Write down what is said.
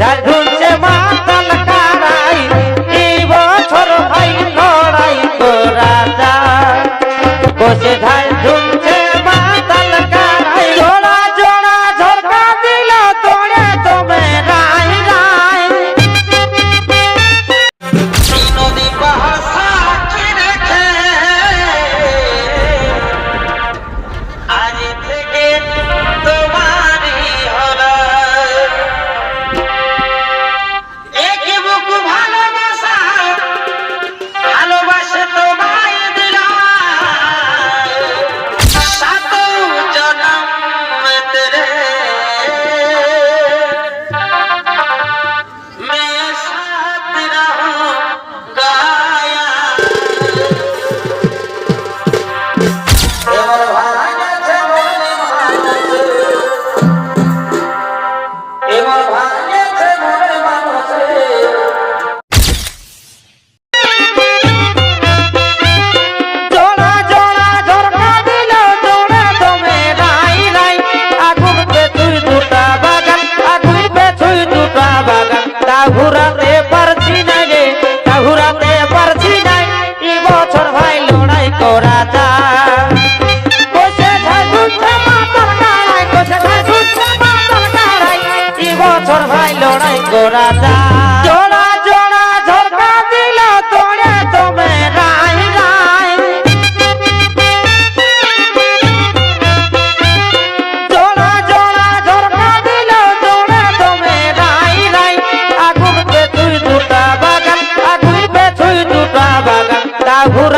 যাই ঢুলছে মাতাল কারাই। এই বছর ভাই লড়াই তো রাজা বসে ধাই ঢুল গোরাটা জোড়া জোড়া ঝরকা দিল তোড়ে তবে রাই রাই জোড়া জোড়া ঝরকা দিল তোড়ে তবে রাই রাই আগুন পে তুই দুটা বাগান আগুন পে তুই ঘুর